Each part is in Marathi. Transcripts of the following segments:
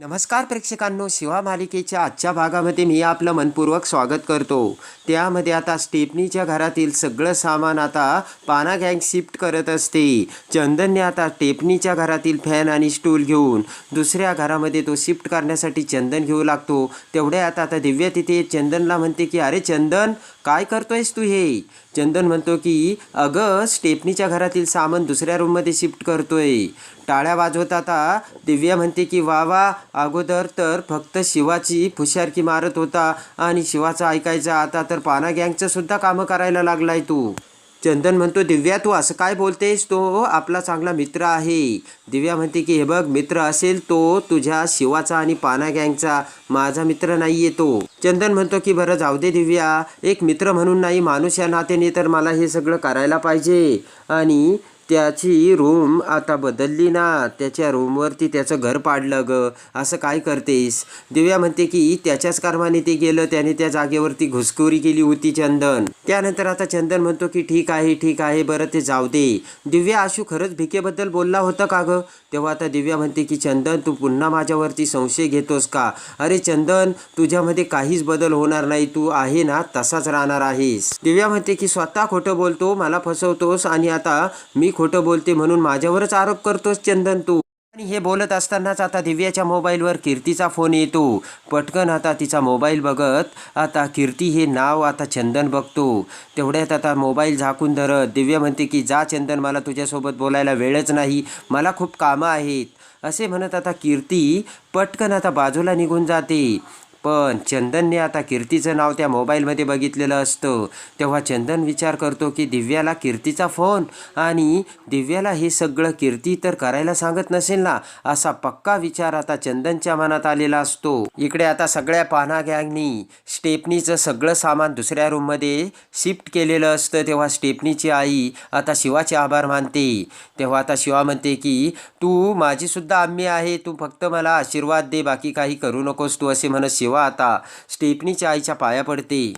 नमस्कार प्रेक्षकांनो शिवा मालिकेच्या आजच्या भागामध्ये मी आपलं मनपूर्वक स्वागत करतो. त्यामध्ये आता स्टेपनीच्या घरातील सगळं सामान आता पाना गँग शिफ्ट करत असते. चंदनने आता टेपनीच्या घरातील फॅन आणि स्टूल घेऊन दुसऱ्या घरामध्ये तो शिफ्ट करण्यासाठी चंदन घेऊ लागतो. तेवढ्या आता आता दिव्या तिथे चंदनला म्हणते की अरे चंदन काय करतोयस तू हे? चंदन म्हणतो की अगं स्टेपनीच्या घरातील सामान दुसऱ्या रूममध्ये शिफ्ट करतोय. टाळ्या वाजवत आता दिव्या म्हणते की वा वा अगोदर तर फक्त शिवाची फुशारकी मारत होता आणि शिवाचा ऐकायचा आता तर पाना गँगचं सुद्धा कामं करायला लागलाय तू. चंदन म्हणतो दिव्या तू असं काय बोलतेस? तो आपला चांगला मित्र आहे. दिव्या म्हणते की हे बघ मित्र असेल तो तुझ्या शिवाचा आणि पाना गँगचा. माझा मित्र नाही येतो चंदन म्हणतो की बरं जाऊ दे दिव्या. एक मित्र म्हणून नाही माणूस या नात्याने तर मला हे सगळं करायला पाहिजे. आणि त्याची रूम आता बदलली ना. त्याच्या रूमवरती त्याचं घर पाडलं ग. असं काय करतेस? दिव्या म्हणते की त्याच्याच कर्माने ते गेलं. त्याने त्या जागेवरती घुसखोरी केली होती चंदन. त्यानंतर आता चंदन म्हणतो की ठीक आहे ठीक आहे. बरं ते जाऊ दे. दिव्या आशू खरंच भिकेबद्दल बोलला होता का ग? तेव्हा आता दिव्या म्हणते की चंदन तू पुन्हा माझ्यावरती संशय घेतोस का? अरे चंदन तुझ्यामध्ये काहीच बदल होणार नाही. तू आहे ना तसाच राहणार आहेस. दिव्या म्हणते की स्वतः खोटं बोलतो मला फसवतोस आणि आता मी खोटं बोलते म्हणून माझ्यावरच आरोप करतोस चंदन तू. आणि हे बोलत असतानाच आता दिव्याच्या मोबाईलवर कीर्तीचा फोन येतो. पटकन आता तिचा मोबाईल बघत आता कीर्ती हे नाव आता चंदन बघतो. तेवढ्यात आता मोबाईल झाकून धरत दिव्या म्हणते की जा चंदन मला तुझ्यासोबत बोलायला वेळच नाही. मला खूप कामं आहेत. असे म्हणत आता कीर्ती पटकन आता बाजूला निघून जाते. पण चंदनने आता कीर्तीचं नाव त्या मोबाईलमध्ये बघितलेलं असतं. तेव्हा चंदन विचार करतो की दिव्याला कीर्तीचा फोन आणि दिव्याला हे सगळं कीर्ती तर करायला सांगत नसेल ना असा पक्का विचार आता चंदनच्या मनात आलेला असतो. इकडे आता सगळ्या पाना गँगनी स्टेपनीचं सगळं सामान दुसऱ्या रूममध्ये शिफ्ट केलेलं असतं. तेव्हा स्टेपनीची आई आता शिवाचे आभार मानते. तेव्हा आता शिवा म्हणते की तू माझीसुद्धा आम्ही आहे. तू फक्त मला आशीर्वाद दे. बाकी काही करू नकोस. तू असे म्हणत शिवा आता स्टेपनी आईच्या पाया पडते.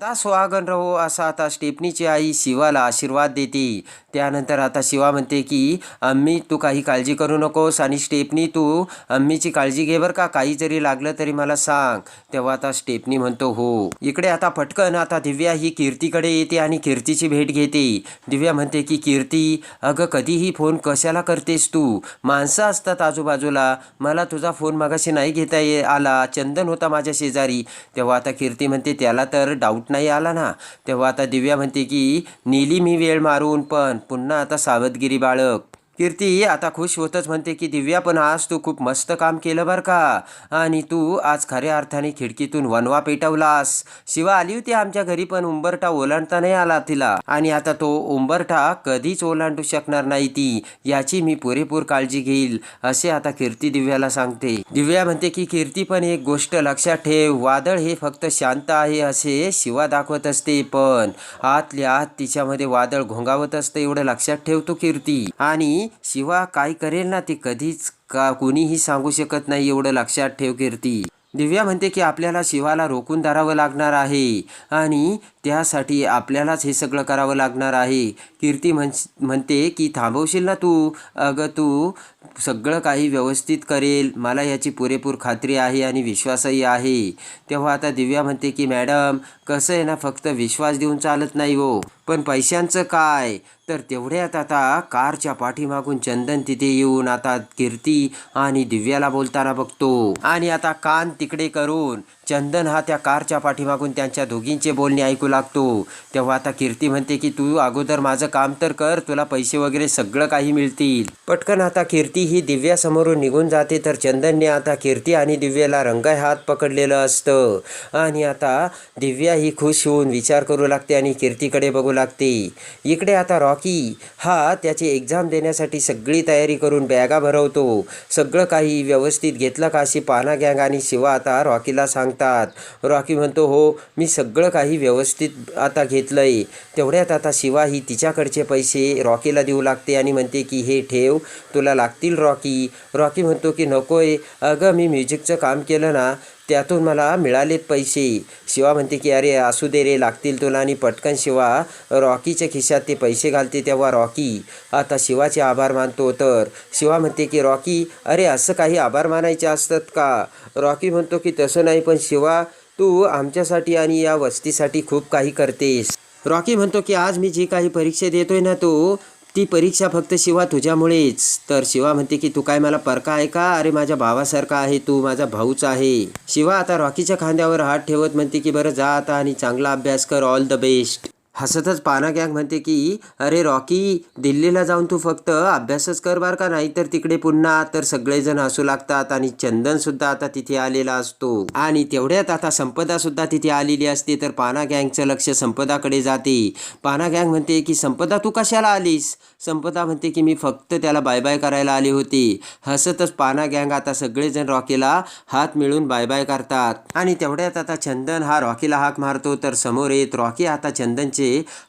सदा सुहागन रहो असा आता स्टेपनीची आई शिवाला आशीर्वाद देते. त्यानंतर आता शिवा म्हणते की अम्मी तू काही काळजी करू नकोस आणि स्टेपनी तू अम्मीची काळजी घे बरं का. काही जरी लागलं तरी मला सांग. तेव्हा आता स्टेपनी म्हणतो हो. इकडे आता पटकन आता दिव्या ही कीर्तीकडे येते आणि कीर्तीची भेट घेते. दिव्या म्हणते की कीर्ती अगं कधीही फोन कशाला करतेस तू? माणसं असतात आजूबाजूला. मला तुझा फोन मागाशी नाही घेता ये आला. चंदन होता माझ्या शेजारी. तेव्हा आता कीर्ती म्हणते त्याला तर डाऊट नाही आला ना. तेव्हा आता दिव्या म्हणते की नेली मी वेळ मारून पण पुन्हा आता सावधगिरी बाळग. कीर्ती आता खुश होतच म्हणते की दिव्या पण आज तू खूप मस्त काम केलं बरं का? आणि तू आज खऱ्या अर्थाने खिडकीतून वनवा पेटवलास. शिवा आली होती आमच्या घरी पण उंबरठा ओलांडता नाही आला तिला. आणि आता तो उंबरठा कधीच ओलांडू शकणार नाही ती याची मी पुरेपूर काळजी घेईल असे आता कीर्ती दिव्याला सांगते. दिव्या म्हणते की कीर्ती पण एक गोष्ट लक्षात ठेव. वादळ हे फक्त शांत आहे असे शिवा दाखवत असते. पण आतल्या आत तिच्यामध्ये वादळ घोंगावत असतं एवढं लक्षात ठेवतो कीर्ती. आणि शिवा काय करेल ना ते कधीच का कोणीही सांगू शकत नाही एवढं लक्षात ठेव कीर्ती. दिव्या म्हणते की आपल्याला शिवाला रोखून धरावं लागणार आहे आणि त्यासाठी आपल्यालाच हे सगळं करावं लागणार आहे. कीर्ती म्हण म्हणते की थांबवशील ना तू? अगं तू सगळं काही व्यवस्थित करेल. मला याची पुरेपूर खात्री आहे आणि विश्वासही आहे. तेव्हा आता दिव्या म्हणते की मॅडम कसं आहे ना फक्त विश्वास देऊन चालत नाही हो. पण पैशांचं काय? तर तेवढ्यात आता कारच्या पाठीमागून चंदन तिथे येऊन आता कीर्ती आणि दिव्याला बोलताना बघतो. आणि आता कान तिकडे करून चंदन हा त्या कारच्या पाठीमागून त्यांच्या दोघींचे बोलणे ऐकू लागतो. तेव्हा आता कीर्ती म्हणते की तू अगोदर माझं काम तर कर तुला पैसे वगैरे सगळं काही मिळतील. पटकन आता कीर्ती ही दिव्यासमोरून निघून जाते तर चंदनने आता कीर्ती आणि दिव्याला रंगाय हात पकडलेलं असतं. आणि आता दिव्या ही खुश होऊन विचार करू लागते आणि कीर्तीकडे बघू लागते. इकडे आता रॉकी हा त्याची एक्झाम देण्यासाठी सगळी तयारी करून बॅगा भरवतो. सगळं काही व्यवस्थित घेतलं का? अशी पाना गँग आणि शिवा आता रॉकीला सांगतात रॉकी म्हणतो हो मी सगळं काही व्यवस्थित आता घेतलं आहे तेवढ्यात आता शिवा ही तिच्याकडचे पैसे रॉकीला देऊ लागते आणि म्हणते की हे ठेव तुला लागतील रॉकी. रॉकी म्हणतो की नकोय. अगं मी म्युझिकचं काम केलं ना त्यातून मला मिळालेत पैसे. शिवा म्हणते की अरे असू दे रे लागतील तुला. आणि पटकन शिवा रॉकीच्या खिशात ते पैसे घालते तेव्हा रॉकी आता शिवाचे आभार मानतो. तर शिवा म्हणते की रॉकी अरे असं काही आभार मानायचे असतात का? रॉकी म्हणतो की तसं नाही पण शिवा तू आमच्यासाठी आणि या वस्तीसाठी खूप काही करतेस. रॉकी म्हणतो की आज मी जी काही परीक्षा देतोय ना तो ती परीक्षा फक्त शिवा तुझ्यामुळेच. तर शिवा म्हणते की तू काय मला परका आहे का? अरे माझ्या भावासारखा आहे तू माझा भाऊच आहे. शिवा आता रॉकीच्या खांद्यावर हात ठेवत म्हणते की बरं जा आता आणि चांगला अभ्यास कर ऑल द बेस्ट हसतच पाना गँग म्हणते की अरे रॉकी दिल्लीला जाऊन तू फक्त अभ्यासच कर बार का? नाही तर तिकडे पुन्हा तर सगळेजण हसू लागतात आणि चंदन सुद्धा आता तिथे आलेला असतो. आणि तेवढ्यात आता संपदा सुद्धा तिथे आलेली असते तर पाना गँगचं लक्ष संपदाकडे जाते. पाना गँग म्हणते की संपदा तू कशाला आलीस? संपदा म्हणते की मी फक्त त्याला बाय बाय करायला आले होते. हसतच पाना गँग आता सगळेजण रॉकीला हात मिळून बाय बाय करतात. आणि तेवढ्यात आता चंदन हा रॉकीला हाक मारतो तर समोर येत रॉकी आता चंदनचे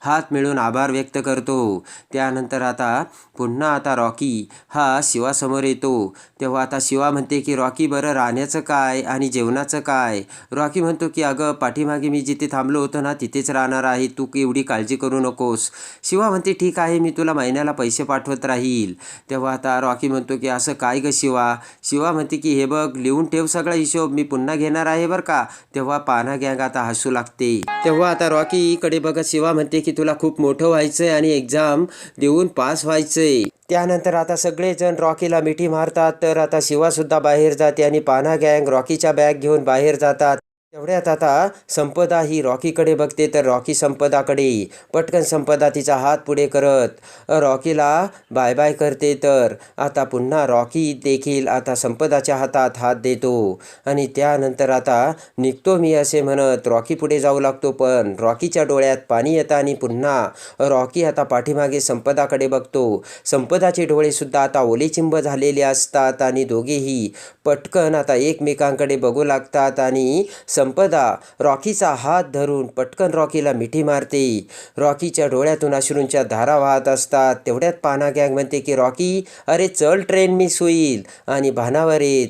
हात मिळून आभार व्यक्त करतो. त्यानंतर आता पुन्हा आता रॉकी हा शिवासमोर येतो. तेव्हा आता शिवा म्हणते की रॉकी बरं राहण्याचं काय आणि जेवणाचं काय? रॉकी म्हणतो की अगं पाठीमागे मी जिथे थांबलो होतो ना तिथेच राहणार आहे. तू एवढी काळजी करू नकोस. शिवा म्हणते ठीक आहे मी तुला महिन्याला पैसे पाठवत राहील. तेव्हा आता रॉकी म्हणतो की असं काय गं शिवा? शिवा म्हणते की हे बघ लिहून ठेव सगळा हिशोब. मी पुन्हा घेणार आहे बरं का? तेव्हा पाना गँग आता हसू लागते. तेव्हा आता रॉकी इकडे बघत शिवा म्हणते की तुला खूप मोठं व्हायचंय आणि एक्झाम देऊन पास व्हायचंय. त्यानंतर आता सगळेजण रॉकीला मिठी मारतात तर आता शिवा सुद्धा बाहेर जाते आणि पाना गँग रॉकीच्या बॅग घेऊन बाहेर जातात. तेवढ्यात आता संपदा ही रॉकीकडे बघते तर रॉकी संपदाकडे. पटकन संपदा तिचा हात पुढे करत. रॉकीला बाय बाय करते तर. आता पुन्हा रॉकी देखील आता संपदाच्या हातात हात देतो. आणि त्यानंतर आता निघतो मी असे म्हणत रॉकी पुढे जाऊ लागतो पण रॉकीच्या डोळ्यात पाणी येतं आणि पुन्हा रॉकी आता पाठीमागे संपदाकडे बघतो. संपदाचे डोळेसुद्धा आता ओलेचिंब झालेले असतात आणि दोघेही पटकन आता एकमेकांकडे बघू लागतात आणि संपदा. रॉकीचा हात धरून पटकन रॉकीला मिठी मारते. रॉकीच्या डोळ्यातून अश्रूंच्या धारा वाहत असतात. तेवढ्यात पाना गँग म्हणते की रॉकी अरे चल ट्रेन मिस होईल. आणि भानावर येत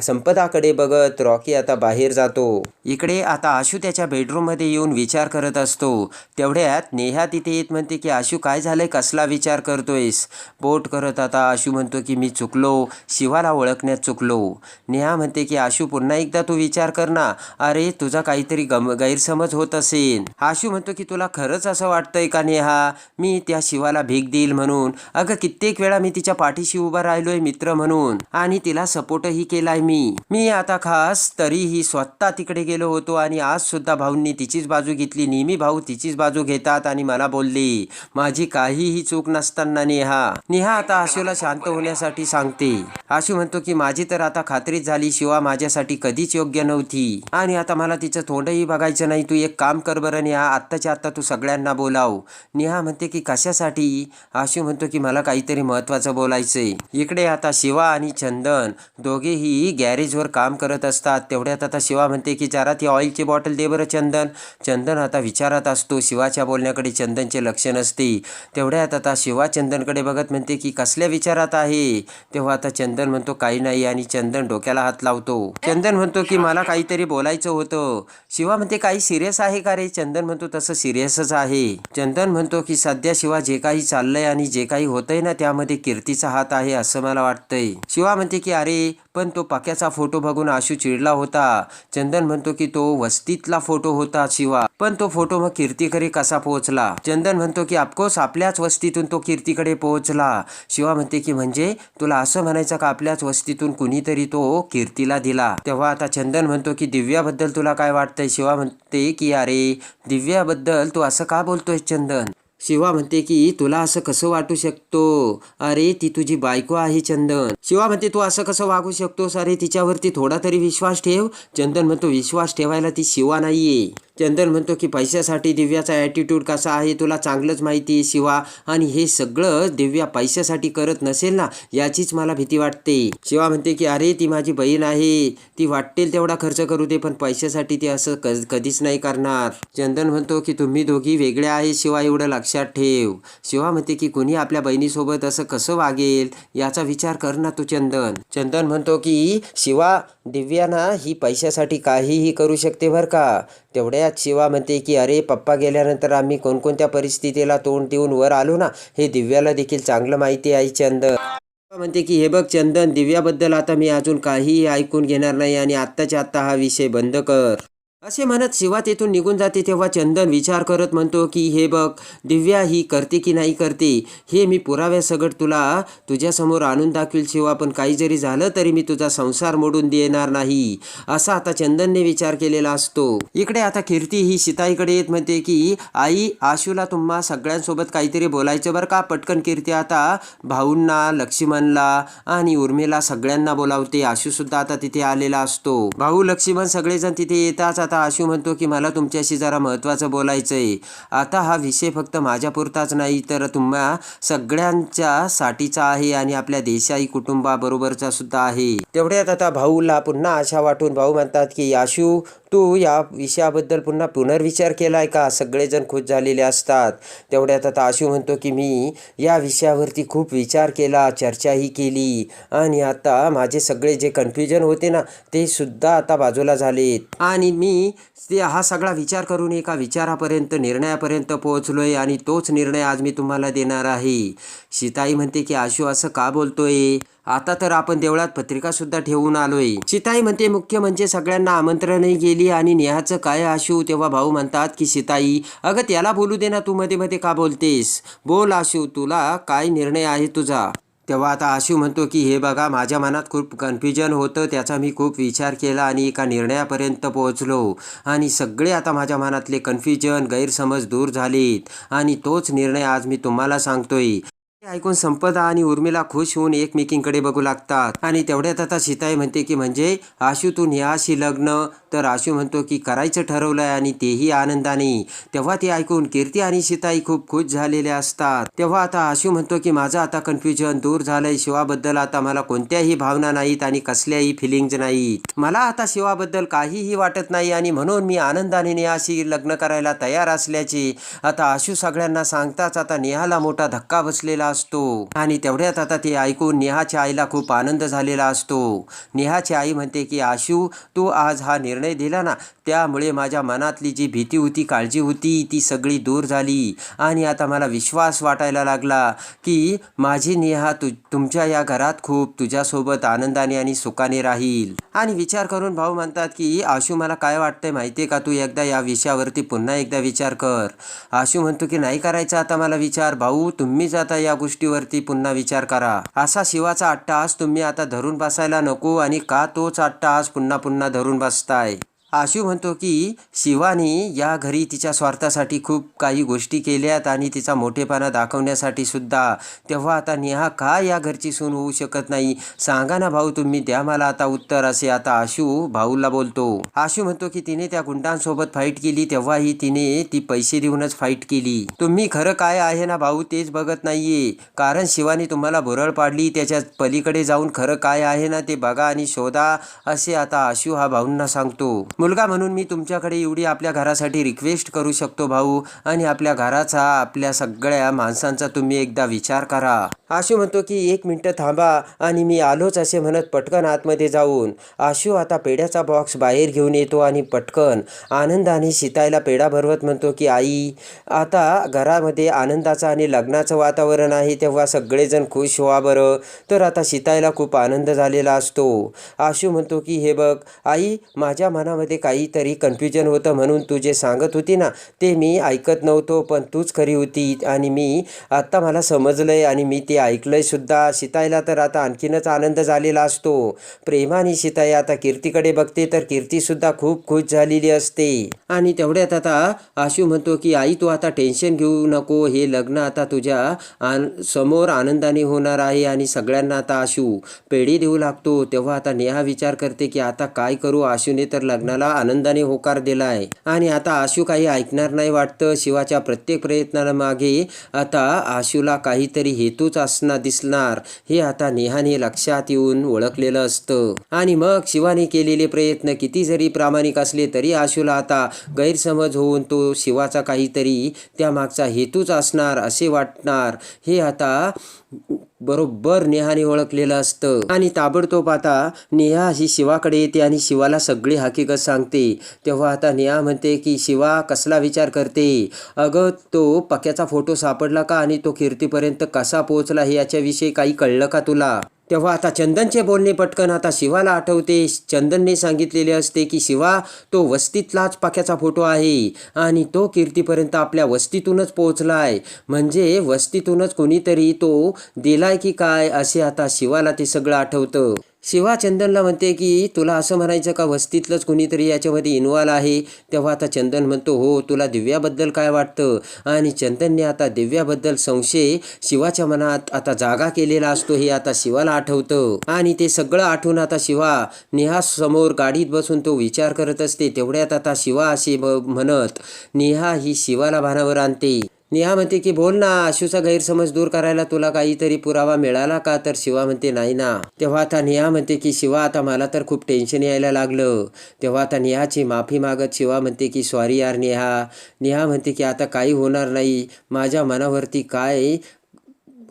संपदाकडे बघत रॉकी आता बाहेर जातो. इकडे आता आशू त्याच्या बेडरूममध्ये येऊन विचार करत असतो. तेवढ्यात नेहा तिथे येत म्हणते की आशू काय झालंय? कसला विचार करतोयस? बोट करत आता आशू म्हणतो की मी चुकलो. शिवाला ओळखण्यात चुकलो. नेहा म्हणते की आशू पुन्हा एकदा तू विचार कर ना. अरे तुझा काहीतरी गम गैरसमज होत असेल. आशू म्हणतो की तुला खरंच असं वाटतंय का नेहा? मी त्या शिवाला भीक देईल म्हणून. अगं कित्येक वेळा मी तिच्या पाठीशी उभा राहिलोय मित्र म्हणून. आणि तिला सपोर्टही केलाय मी. मी आता खास तरीही स्वतः तिकडे गेलो होतो आणि आज सुद्धा भाऊंनी तिचीच बाजू घेतली. नेहमी भाऊ तिचीच बाजू घेतात आणि मला बोलले माझी काहीही चूक नसताना नेहा. नेहा आता आशूला शांत होण्यासाठी सांगते. आशू म्हणतो की माझी तर आता खात्रीच झाली शिवा माझ्यासाठी कधीच योग्य नव्हती. आणि आता मला तिचं तोंडही बघायचं नाही. तू एक काम कर बरं नेहा आत्ताच्या आत्ता तू सगळ्यांना बोलाव. नेहा म्हणते की कशासाठी? आशू म्हणतो की मला काहीतरी महत्वाचं बोलायचंय. इकडे आता शिवा आणि चंदन दोघेही गॅरेजवर काम करत असतात. तेवढ्यात आता शिवा म्हणते की जरा ती ऑइलची बॉटल दे बरं चंदन. चंदन आता विचारात असतो. शिवाच्या बोलण्याकडे चंदनचे लक्ष नसते. तेवढ्यात आता शिवा चंदनकडे बघत म्हणते की कसल्या विचारात आहे? तेव्हा आता चंदन म्हणतो काही नाही. आणि चंदन डोक्याला हात लावतो. चंदन म्हणतो की मला काहीतरी बोलायचं होतं. शिवा म्हणते काही सिरियस आहे का रे? चंदन म्हणतो तसं सिरियसच आहे. चंदन म्हणतो की सध्या शिवा जे काही चाललंय आणि जे काही होतंय ना त्यामध्ये कीर्तीचा हात आहे असं मला वाटतंय. शिवा म्हणते की अरे पण तो पाक्याचा फोटो बघून आशू चिडला होता. चंदन म्हणतो की तो वस्तीतला फोटो होता शिवा. पण तो फोटो मग कीर्तीकडे कसा पोहोचला? चंदन म्हणतो की ऑफकोर्स आपल्याच वस्तीतून तो कीर्तीकडे पोहोचला. शिवा म्हणते की म्हणजे तुला असं म्हणायचं का आपल्याच वस्तीतून कुणीतरी तो कीर्तीला दिला? तेव्हा आता चंदन म्हणतो की दिव्याबद्दल तुला काय वाटतंय? शिवा म्हणते की अरे दिव्याबद्दल तू असं का बोलतोय चंदन? शिवा म्हणते की तुला असं कसं वाटू शकतो? अरे ती तुझी बायको आहे चंदन. शिवा म्हणते तू असं कसं वागू शकतोस? अरे तिच्यावरती थोडा तरी विश्वास ठेव. चंदन म्हणतो विश्वास ठेवायला ती शिवा नाहीये. चंदन म्हणतो की पैशासाठी दिव्याचा ॲटिट्यूड कसा आहे तुला चांगलंच माहिती आहे शिवा. आणि हे सगळं दिव्या पैशासाठी करत नसेल ना याचीच मला भीती वाटते. शिवा म्हणते की अरे ती माझी बहीण आहे. ती वाटेल तेवढा खर्च करू दे पण पैशासाठी ती असं क कधीच नाही करणार. चंदन म्हणतो की तुम्ही दोघी वेगळ्या आहे शिवा एवढं लक्षात ठेव. शिवा म्हणते की कोणी आपल्या बहिणीसोबत असं कसं वागेल? याचा विचार कर ना तू चंदन. चंदन म्हणतो की शिवा दिव्या ना ही पैशासाठी काहीही करू शकते बरं का? तेवढ्यात शिवा म्हणते की अरे पप्पा गेल्यानंतर आम्ही कोणकोणत्या परिस्थितीला तोंड देऊन वर आलो ना हे दिव्याला देखील चांगलं माहिती आहे चंदन. म्हणते की हे बघ चंदन दिव्याबद्दल आता मी अजून काहीही ऐकून घेणार नाही आणि आत्ताच्या आत्ता हा विषय बंद कर. असे म्हणत शिवा तेथून निघून जाते तेव्हा चंदन विचार करत म्हणतो की हे बघ दिव्या ही करते की नाही करते? हे मी पुराव्यासगट तुला तुझ्यासमोर आणून दाखवील शिवा पण काही जरी झालं तरी मी तुझा संसार मोडून देणार नाही. असा आता चंदनने विचार केलेला असतो. इकडे आता कीर्ती ही सीताईकडे येत म्हणते की आई आशूला तुम्हा सगळ्यांसोबत काहीतरी बोलायचं बरं का? पटकन कीर्ती आता भाऊंना लक्ष्मणला आणि उर्मिला सगळ्यांना बोलावते. आशूसुद्धा आता तिथे आलेला असतो. भाऊ लक्ष्मण सगळेजण तिथे येताच आता आशू म्हणतो की मला तुमच्याशी जरा महत्त्वाचं बोलायचं आहे आता हा विषय फक्त माझ्यापुरताच नाही तर तुम्हा सगळ्यांच्या साठीचा आहे आणि आपल्या देशाई कुटुंबाबरोबरचा सुद्धा आहे. तेवढ्यात आता भाऊला पुन्हा आशा वाटून भाऊ म्हणतात की आशू तू या विषयाबद्दल पुन्हा पुनर्विचार केलाय का? सगळेजण खुश झालेले असतात. तेवढ्यात आता आशू म्हणतो की मी या विषयावरती खूप विचार केला चर्चाही केली आणि आता माझे सगळे जे कन्फ्युजन होते ना ते सुद्धा आता बाजूला झालेत. आणि मी ते हा सगळा विचार करून एका विचारापर्यंत निर्णयापर्यंत पोहोचलोय आणि तोच निर्णय आज मी तुम्हाला देणार आहे. सीताई म्हणते की आशू असं का बोलतोय? आता तर आपण देवळात पत्रिका सुद्धा ठेवून आलोय. सीताई म्हणते मुख्य म्हणजे सगळ्यांना आमंत्रणही गेली आणि नेहाचं काय आशू? तेव्हा भाऊ म्हणतात की सीताई अगं त्याला बोलू दे ना तू मध्ये मध्ये का बोलतेस? बोल आशू तुला काय निर्णय आहे तुझा? तेव्हा आता आशू म्हणतो की हे बघा माझ्या मनात खूप कन्फ्युजन होतं त्याचा मी खूप विचार केला आणि एका निर्णयापर्यंत पोहोचलो. आणि सगळे आता माझ्या मनातले कन्फ्युजन गैरसमज दूर झालेत. आणि तोच निर्णय आज मी तुम्हाला सांगतोय. ऐकून संपदा आणि उर्मिला खुश होऊन एकमेकींकडे बघू लागतात. आणि तेवढ्यात आता सीताई म्हणते की म्हणजे आशू तू नेहाशी लग्न? तर आशू म्हणतो की करायचं ठरवलंय आणि तेही आनंदाने. तेव्हा ते ऐकून कीर्ती आणि सीताई खूप खुश झालेल्या असतात. तेव्हा आता आशू म्हणतो की माझं आता कन्फ्युजन दूर झालंय. शिवाबद्दल आता मला कोणत्याही भावना नाहीत आणि कसल्याही फिलिंग्ज नाहीत. मला आता शिवाबद्दल काहीही वाटत नाही आणि म्हणून मी आनंदाने नेहाशी लग्न करायला तयार असल्याचे आता आशू सगळ्यांना सांगताच आता नेहाला मोठा धक्का बसलेला असतो. आणि तेवढ्यात आता ते ऐकून नेहाच्या आईला खूप आनंद झालेला असतो. नेहाची आई म्हणते की आशू तू आज हा निर्णय दिला ना त्यामुळे माझ्या मनातली जी भीती होती काळजी होती ती सगळी दूर झाली. आणि आता मला विश्वास वाटायला लागला की माझी नेहा तु तुमच्या या घरात खूप तुझ्यासोबत आनंदाने आणि सुखाने राहील. आणि विचार करून भाऊ म्हणतात की आशू मला काय वाटतंय माहिती आहे का तू एकदा या विषयावरती पुन्हा एकदा विचार कर. आशू म्हणतो की नाही करायचा आता मला विचार भाऊ तुम्हीच आता या गोष्टीवरती पुन्हा विचार करा. असा शिवाचा अट्टाहास तुम्ही आता धरून बसायला नको आणि का तोच अट्टाहास पुन्हा पुन्हा धरून बसताय? आशू म्हणतो की शिवानी या घरी तिच्या स्वार्थासाठी खूप काही गोष्टी केल्यात आणि तिचा मोठेपणा दाखवण्यासाठी सुद्धा. तेव्हा आता नेहा का या घरची सून होऊ शकत नाही? सांगा ना भाऊ तुम्ही द्या मला आता उत्तर असे आता आशू भाऊला बोलतो. आशू म्हणतो की तिने त्या गुंडांसोबत फाईट केली तेव्हाही तिने ती पैसे देऊनच फाईट केली. तुम्ही खरं काय आहे ना भाऊ तेच बघत नाहीये. कारण शिवानी तुम्हाला भुरळ पाडली त्याच्या पलीकडे जाऊन खरं काय आहे ना ते बघा आणि शोधा असे आता आशू हा भाऊंना सांगतो. मुलगा म्हणून मी तुमच्याकडे एवढी आपल्या घरासाठी रिक्वेस्ट करू शकतो भाऊ. आणि आपल्या घराचा आपल्या सगळ्या माणसांचा तुम्ही एकदा विचार करा. आशू म्हणतो की एक मिनटं थांबा आणि मी आलोच असे म्हणत पटकन आतमध्ये जाऊन. आशू आता पेढ्याचा बॉक्स बाहेर घेऊन येतो आणि पटकन आनंदाने शितायला पेढा भरवत म्हणतो की आई आता घरामध्ये आनंदाचं आणि लग्नाचं वातावरण आहे तेव्हा सगळेजण खुश व्हा बरं. तर आता शितायला खूप आनंद झालेला असतो. आशू म्हणतो की हे बघ आई माझ्या मनामध्ये काहीतरी कन्फ्युजन होतं म्हणून तू जे सांगत होती ना ते मी ऐकत नव्हतो पण तूच खरी होती आणि मी आत्ता मला समजलंय आणि मी ते ऐकलंय सुद्धा. शितायला तर आता आणखीनच आनंद झालेला असतो. प्रेमाने शिताई आता कीर्तीकडे बघते तर कीर्तीसुद्धा खूप खुश झालेली असते. आणि तेवढ्यात आता आशू म्हणतो की आई तू आता टेन्शन घेऊ नको. हे लग्न आता तुझ्या आन समोर आनंदाने होणार आहे आणि सगळ्यांना आता आशू पेढी देऊ लागतो. तेव्हा आता नेहा विचार करते की आता काय करू आशूने? तर लग्नाला मला आनंदाने होकार दिलाय आणि आता आशू काही ऐकणार नाही वाटतं. शिवाच्या प्रत्येक प्रयत्नामागे आता आशूला काहीतरी हेतूच असणार दिसणार. हे आता नेहाने लक्षात येऊन ओळखलेलं असतं. आणि मग शिवाने केलेले प्रयत्न किती जरी प्रामाणिक असले तरी आशूला आता गैरसमज होऊन तो शिवाचा काहीतरी त्यामागचा हेतूच असणार असे वाटणार. हे आता बरोबर नेहाने ओळखलेलं असतं. आणि ताबडतोब आता नेहा ही शिवाकडे येते आणि शिवाला सगळी हकीकत सांगते. तेव्हा आता नेहा म्हणते की शिवा कसला विचार करते? अगं तो पक्याचा फोटो सापडला का आणि तो कीर्तीपर्यंत कसा पोहोचला हे याच्याविषयी काही कळलं का तुला? तेव्हा आता चंदनचे बोलणे पटकन आता शिवाला आठवते. चंदनने सांगितलेले असते की शिवा तो वस्तीतलाच पाक्याचा फोटो आहे आणि तो कीर्तीपर्यंत आपल्या वस्तीतूनच पोहोचलाय. म्हणजे वस्तीतूनच कोणीतरी तो दिलाय की काय असे आता शिवाला ते सगळं आठवतं. शिवा चंदनला म्हणते की तुला असं म्हणायचं का? वस्तीतलंच कुणीतरी याच्यामध्ये इन्व्हॉल्व आहे. तेव्हा आता चंदन म्हणतो हो तुला दिव्याबद्दल काय वाटतं? आणि चंदनने आता दिव्याबद्दल संशय शिवाच्या मनात आता जागा केलेला असतो हे आता शिवाला आठवतं. आणि ते सगळं आठवून आता शिवा नेहा समोर गाडीत बसून तो विचार करत असते. तेवढ्यात आता शिवा असे म्हणत नेहा ही शिवाला भानावर आणते. नेहा म्हणते की बोल ना आशूचा गैरसमज दूर करायला तुला काहीतरी पुरावा मिळाला का? तर शिवा म्हणते नाही ना. तेव्हा आता नेहा म्हणते की शिवा आता मला तर खूप टेन्शन यायला लागलं. तेव्हा आता नेहाची माफी मागत शिवा म्हणते की सॉरी यार नेहा. नेहा म्हणते की आता काही होणार नाही. माझ्या मनावरती काय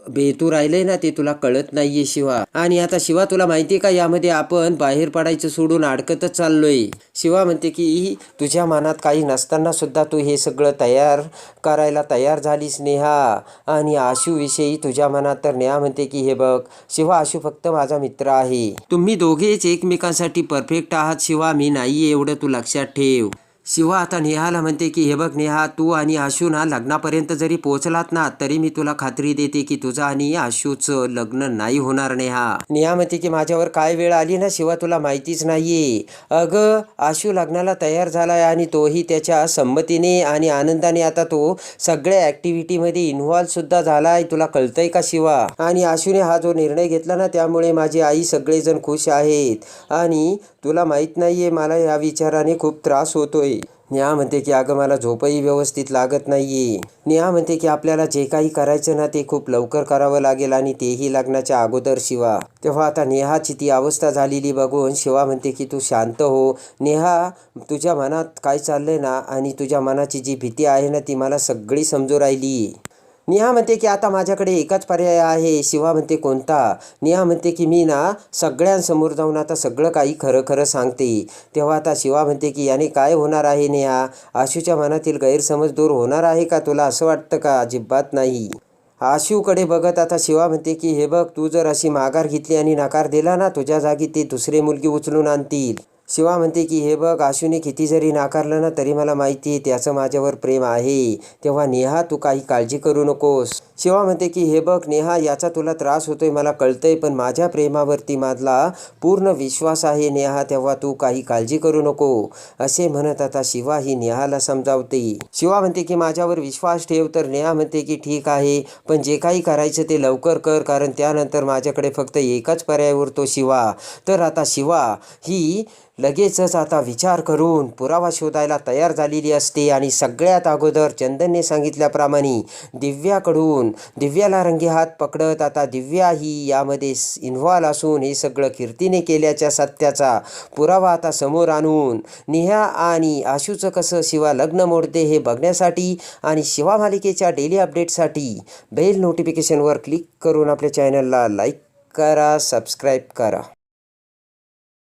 बेतू राहिले ना ते तुला कळत नाहीये शिवा. आणि आता शिवा तुला माहितीये का यामध्ये आपण बाहेर पडायचं सोडून अडकतच चाललोय. शिवा म्हणते की तुझ्या मनात काही नसताना सुद्धा तू हे सगळं तयार करायला तयार झालीस नेहा आणि आशूविषयी तुझ्या मनात तर नेहा म्हणते की हे बघ शिवा आशू फक्त माझा मित्र आहे. तुम्ही दोघेच एकमेकांसाठी परफेक्ट आहात शिवा. मी नाहीये एवढं तू लक्षात ठेव. शिवा आता नेहाला म्हणते की हे बघ नेहा तू आणि आशू ना लग्नापर्यंत जरी पोहोचलात ना तरी मी तुला खात्री देते की तुझं आणि आशूचं लग्न नाही होणार नेहा. नेहा म्हणते की माझ्यावर काय वेळ आली ना शिवा तुला माहितीच नाहीये. अगं आशू लग्नाला तयार झालाय आणि तोही त्याच्या संमतीने आणि आनंदाने आता तो सगळ्या ऍक्टिव्हिटीमध्ये इन्व्हॉल्व सुद्धा झालाय. तुला कळतंय का शिवा? आणि आशूने हा जो निर्णय घेतला ना त्यामुळे माझी आई सगळेजण खुश आहेत. आणि तुला माहीत नाहीये मला या विचाराने खूप त्रास होतोय. नेहा म्हणते की अगं मला झोपही व्यवस्थित लागत नाहीये. नेहा म्हणते की आपल्याला जे काही करायचं ना ते खूप लवकर करावं लागेल आणि तेही लग्नाच्या अगोदर शिवा. तेव्हा आता नेहाची ती अवस्था झालेली बघून शिवा म्हणते की तू शांत हो. नेहा तुझ्या मनात काय चाललंय ना आणि तुझ्या मनाची जी भीती आहे ना ती मला सगळी समजू राहिली. नेहा म्हणते की आता माझ्याकडे एकच पर्याय आहे. शिवा म्हणते कोणता? नेहा म्हणते की मी ना सगळ्यांसमोर जाऊन आता सगळं काही खरं खरं सांगते. तेव्हा आता शिवा म्हणते की याने काय होणार आहे नेहा? आशूच्या मनातील गैरसमज दूर होणार आहे का तुला? असं वाटतं का? अजिबात नाही. आशूकडे बघत आता शिवा म्हणते की हे बघ तू जर अशी माघार घेतली आणि नकार दिला ना तुझ्या जागी ते दुसरे मुलगी उचलून आणतील. शिवा म्हणते की हे बघ आशूने किती जरी नाकारलं ना तरी मला माहिती आहे त्याचं माझ्यावर प्रेम आहे. तेव्हा नेहा तू काही काळजी करू नकोस. शिवा म्हणते की हे बघ नेहा याचा तुला त्रास होतोय मला कळतंय पण माझ्या प्रेमावरती माझला पूर्ण विश्वास आहे नेहा तेव्हा तू काही काळजी करू नको. असे म्हणत आता शिवा ही नेहाला समजावते. शिवा म्हणते की माझ्यावर विश्वास ठेव. तर नेहा म्हणते की ठीक आहे पण जे काही करायचं ते लवकर कर कारण त्यानंतर माझ्याकडे फक्त एकच पर्याय उरतो शिवा. तर आता शिवा ही लगेचच आता विचार करून पुरावा शोधायला तयार झालेली असते आणि सगळ्यात अगोदर चंदनने सांगितल्याप्रमाणे दिव्याकडून दिव्याला रंगी हात पकडत आता दिव्या ही यामध्ये इन्व्हॉल्व असून हे सगळं कीर्तीने केल्याच्या सत्याचा पुरावा आता समोर आणून नेहा आणि आशूचं कसं शिवा लग्न मोडते हे बघण्यासाठी आणि शिवा मालिकेच्या डेली अपडेटसाठी बेल नोटिफिकेशनवर क्लिक करून आपल्या चॅनलला लाईक करा सबस्क्राईब करा.